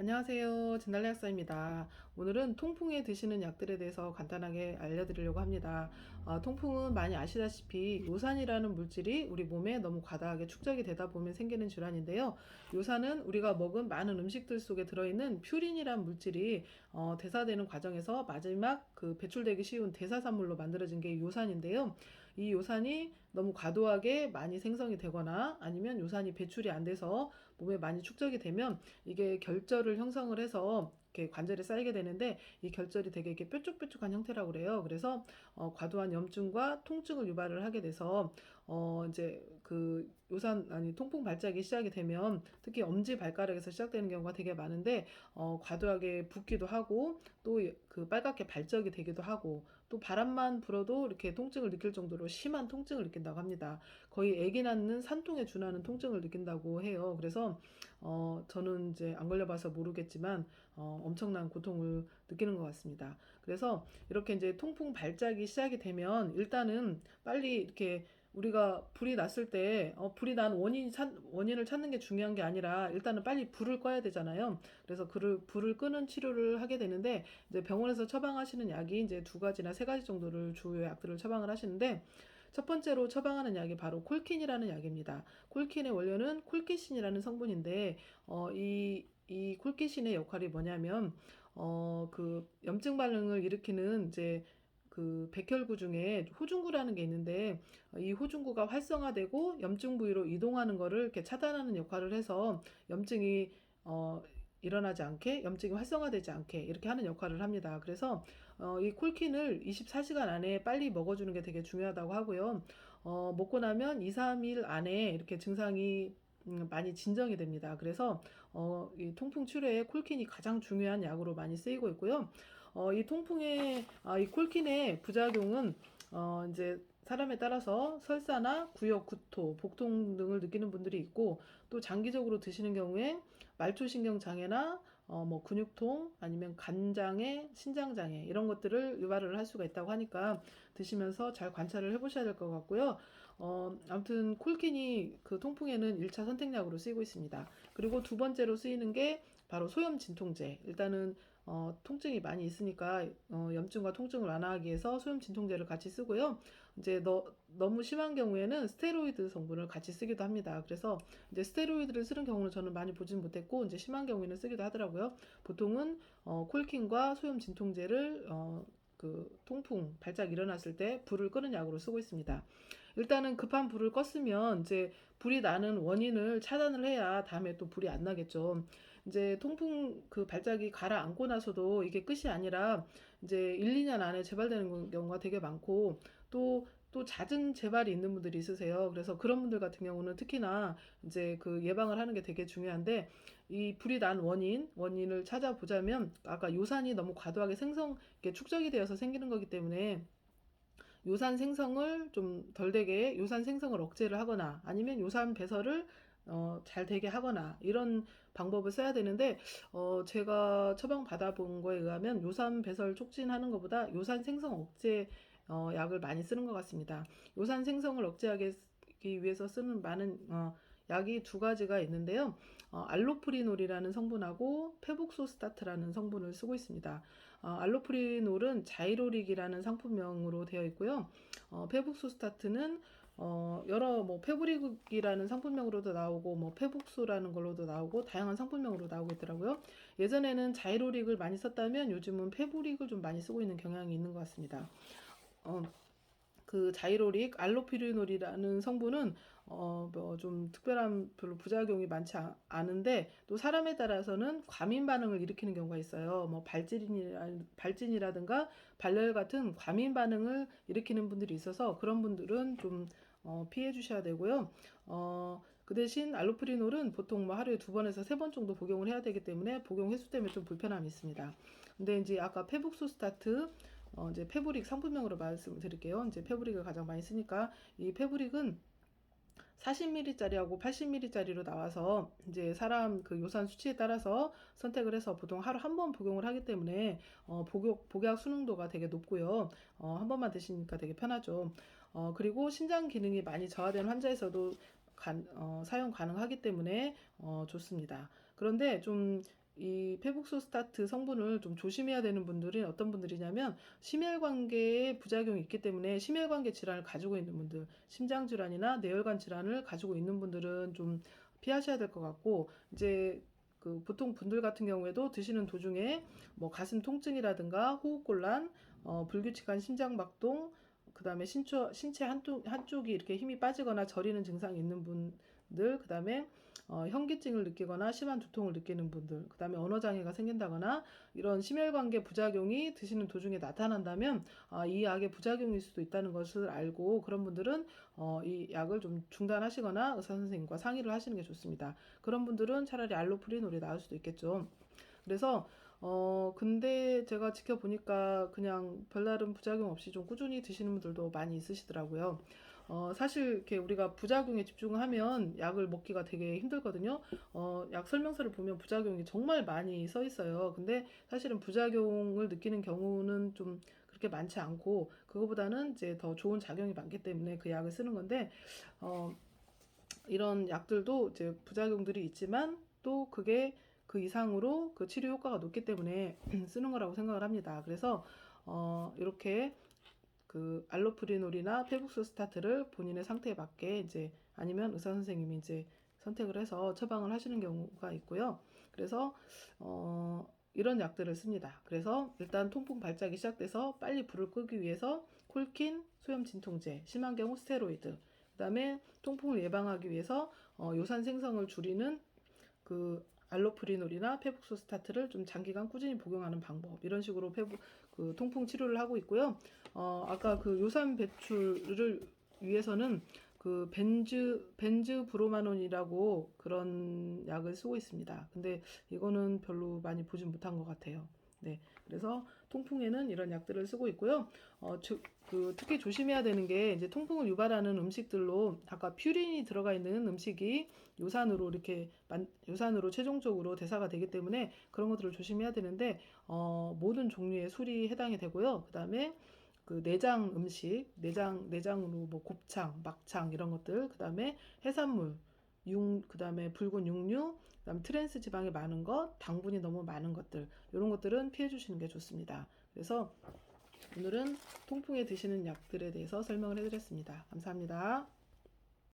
안녕하세요. 진달래 약사입니다. 오늘은 통풍에 드시는 약들에 대해서 간단하게 알려드리려고 합니다. 어, 통풍은 많이 아시다시피 요산이라는 물질이 우리 몸에 너무 과다하게 축적이 되다 보면 생기는 질환인데요. 요산은 우리가 먹은 많은 음식들 속에 들어있는 퓨린이라는 물질이 어, 대사되는 과정에서 마지막 그 배출되기 쉬운 대사산물로 만들어진 게 요산인데요. 이 요산이 너무 과도하게 많이 생성이 되거나 아니면 요산이 배출이 안 돼서 몸에 많이 축적이 되면 이게 결절을 형성을 해서 이렇게 관절에 쌓이게 되는데 이 결절이 되게 이렇게 뾰족뾰족한 형태라고 그래요. 그래서 어, 과도한 염증과 통증을 유발을 하게 돼서 어, 이제 그 요산 아니 통풍 발작이 시작이 되면 특히 엄지 발가락에서 시작되는 경우가 되게 많은데 어, 과도하게 붓기도 하고 또 그 빨갛게 발적이 되기도 하고 또 바람만 불어도 이렇게 통증을 느낄 정도로 심한 통증을 느낀다고 합니다. 거의 애기 낳는 산통에 준하는 통증을 느낀다고 해요. 그래서 어, 저는 이제 안 걸려봐서 모르겠지만 어, 엄청난 고통을 느끼는 것 같습니다. 그래서 이렇게 이제 통풍 발작이 시작이 되면 일단은 빨리 이렇게 우리가 불이 났을 때 어, 불이 난 원인 찾, 원인을 찾는 게 중요한 게 아니라 일단은 빨리 불을 꺼야 되잖아요. 그래서 그를 불을 끄는 치료를 하게 되는데 이제 병원에서 처방하시는 약이 이제 두 가지나 세 가지 정도를 주요 약들을 처방을 하시는데 첫 번째로 처방하는 약이 바로 콜킨이라는 약입니다. 콜킨의 원료는 콜키신이라는 성분인데 어, 이, 이 콜키신의 역할이 뭐냐면 어, 그 염증 반응을 일으키는 이제 그 백혈구 중에 호중구라는 게 있는데 이 호중구가 활성화되고 염증 부위로 이동하는 거를 이렇게 차단하는 역할을 해서 염증이 어 일어나지 않게 염증이 활성화되지 않게 이렇게 하는 역할을 합니다. 그래서 어, 이 콜킨을 24시간 안에 빨리 먹어주는 게 되게 중요하다고 하고요. 어, 먹고 나면 2, 3일 안에 이렇게 증상이 음, 많이 진정이 됩니다. 그래서 어, 이 통풍 치료에 콜킨이 가장 중요한 약으로 많이 쓰이고 있고요. 어, 이 통풍의 아, 이 콜킨의 부작용은 어, 이제 사람에 따라서 설사나 구역 구토, 복통 등을 느끼는 분들이 있고 또 장기적으로 드시는 경우에 말초신경 장애나 어, 뭐 근육통 아니면 간장애, 신장 장애 이런 것들을 유발을 할 수가 있다고 하니까 드시면서 잘 관찰을 해보셔야 될 것 같고요. 어, 아무튼 콜킨이 그 통풍에는 1차 선택약으로 쓰이고 있습니다. 그리고 두 번째로 쓰이는 게 바로 소염 진통제. 일단은 어, 통증이 많이 있으니까 어, 염증과 통증을 완화하기 위해서 소염 진통제를 같이 쓰고요. 이제 너, 너무 심한 경우에는 스테로이드 성분을 같이 쓰기도 합니다. 그래서 이제 스테로이드를 쓰는 경우는 저는 많이 보진 못했고 이제 심한 경우에는 쓰기도 하더라고요. 보통은 어, 콜킨과 소염 진통제를 어, 그 통풍 발작 일어났을 때 불을 끄는 약으로 쓰고 있습니다. 일단은 급한 불을 껐으면 이제 불이 나는 원인을 차단을 해야 다음에 또 불이 안 나겠죠. 이제 통풍 그 발작이 가라앉고 나서도 이게 끝이 아니라 이제 1, 2년 안에 재발되는 경우가 되게 많고 또또 잦은 재발이 있는 분들이 있으세요. 그래서 그런 분들 같은 경우는 특히나 이제 그 예방을 하는 게 되게 중요한데 이 불이 난 원인, 원인을 찾아보자면 아까 요산이 너무 과도하게 생성, 축적이 되어서 생기는 거기 때문에 요산 생성을 좀 덜 되게 요산 생성을 억제를 하거나 아니면 요산 배설을 어, 잘 되게 하거나 이런 방법을 써야 되는데 어, 제가 처방 받아본 거에 의하면 요산 배설 촉진하는 것보다 요산 생성 억제 어, 약을 많이 쓰는 것 같습니다. 요산 생성을 억제하기 위해서 쓰는 많은 어, 약이 두 가지가 있는데요. 어, 알로프리놀이라는 성분하고 페북소스타트라는 성분을 쓰고 있습니다. 어, 알로프리놀은 자이로릭이라는 상품명으로 되어 있고요. 어, 페북소스타트는 어, 여러 뭐 페브릭이라는 상품명으로도 나오고 뭐 페북소라는 걸로도 나오고 다양한 상품명으로 나오고 있더라고요. 예전에는 자이로릭을 많이 썼다면 요즘은 페브릭을 좀 많이 쓰고 있는 경향이 있는 것 같습니다. 어, 그 자이로릭 알로피리놀이라는 성분은 어 뭐 좀 특별한 별로 부작용이 많지 않은데 또 사람에 따라서는 과민 반응을 일으키는 경우가 있어요. 뭐 발진이라 발진이라든가 발열 같은 과민 반응을 일으키는 분들이 있어서 그런 분들은 좀 어, 피해 주셔야 되고요. 어, 그 대신 알로프리놀은 보통 뭐 하루에 두 번에서 세 번 정도 복용을 해야 되기 때문에 복용 횟수 때문에 좀 불편함이 있습니다. 근데 이제 아까 페북소 스타트 어, 이제 페브릭 상품명으로 말씀을 드릴게요. 이제 페브릭을 가장 많이 쓰니까 이 페브릭은 40ml짜리하고 80ml짜리로 나와서 이제 사람 그 요산 수치에 따라서 선택을 해서 보통 하루 한 번 복용을 하기 때문에 어, 복용, 복약 수능도가 되게 높고요. 어, 한 번만 드시니까 되게 편하죠. 어, 그리고 신장 기능이 많이 저하된 환자에서도 간, 어, 사용 가능하기 때문에 어, 좋습니다. 그런데 좀 이 페북소 스타트 성분을 좀 조심해야 되는 분들이 어떤 분들이냐면 심혈관계에 부작용이 있기 때문에 심혈관계 질환을 가지고 있는 분들, 심장 질환이나 뇌혈관 질환을 가지고 있는 분들은 좀 피하셔야 될 것 같고 이제 그 보통 분들 같은 경우에도 드시는 도중에 뭐 가슴 통증이라든가 호흡곤란, 어, 불규칙한 심장박동, 그 다음에 신체 신체 한쪽 한쪽이 이렇게 힘이 빠지거나 저리는 증상이 있는 분 들, 그 다음에 어, 현기증을 느끼거나 심한 두통을 느끼는 분들, 그 다음에 언어 장애가 생긴다거나 이런 심혈관계 부작용이 드시는 도중에 나타난다면 아, 이 약의 부작용일 수도 있다는 것을 알고 그런 분들은 어, 이 약을 좀 중단하시거나 의사 선생님과 상의를 하시는 게 좋습니다. 그런 분들은 차라리 알로프리놀이 나을 수도 있겠죠. 그래서 어 근데 제가 지켜보니까 그냥 별다른 부작용 없이 좀 꾸준히 드시는 분들도 많이 있으시더라고요. 어 사실 이렇게 우리가 부작용에 집중하면 약을 먹기가 되게 힘들거든요. 어 약 설명서를 보면 부작용이 정말 많이 써 있어요. 근데 사실은 부작용을 느끼는 경우는 좀 그렇게 많지 않고 그거보다는 이제 더 좋은 작용이 많기 때문에 그 약을 쓰는 건데 어 이런 약들도 이제 부작용들이 있지만 또 그게 그 이상으로 그 치료 효과가 높기 때문에 쓰는 거라고 생각을 합니다. 그래서 어 이렇게 그 알로프리놀이나 페북스 스타트를 본인의 상태에 맞게 이제 아니면 의사 선생님이 이제 선택을 해서 처방을 하시는 경우가 있고요. 그래서 어 이런 약들을 씁니다. 그래서 일단 통풍 발작이 시작돼서 빨리 불을 끄기 위해서 콜킨, 소염 진통제, 심한 경우 스테로이드, 그다음에 통풍을 예방하기 위해서 어, 요산 생성을 줄이는 그 알로프리놀이나 페북소 스타트를 좀 장기간 꾸준히 복용하는 방법 이런 식으로 페북 그 통풍 치료를 하고 있고요. 어, 아까 그 요산 배출을 위해서는 그 벤즈 벤즈 브로마논이라고 그런 약을 쓰고 있습니다. 근데 이거는 별로 많이 보진 못한 것 같아요. 네, 그래서 통풍에는 이런 약들을 쓰고 있고요. 어, 즉, 그 특히 조심해야 되는 게 이제 통풍을 유발하는 음식들로 아까 퓨린이 들어가 있는 음식이 요산으로 이렇게 만, 요산으로 최종적으로 대사가 되기 때문에 그런 것들을 조심해야 되는데 어, 모든 종류의 술이 해당이 되고요. 그다음에 그 내장 음식, 내장 내장으로 뭐 곱창, 막창 이런 것들, 그다음에 해산물, 육, 그다음에 붉은 육류, 그다음 트랜스 지방이 많은 것, 당분이 너무 많은 것들 이런 것들은 피해 주시는 게 좋습니다. 그래서 오늘은 통풍에 드시는 약들에 대해서 설명을 해드렸습니다. 감사합니다.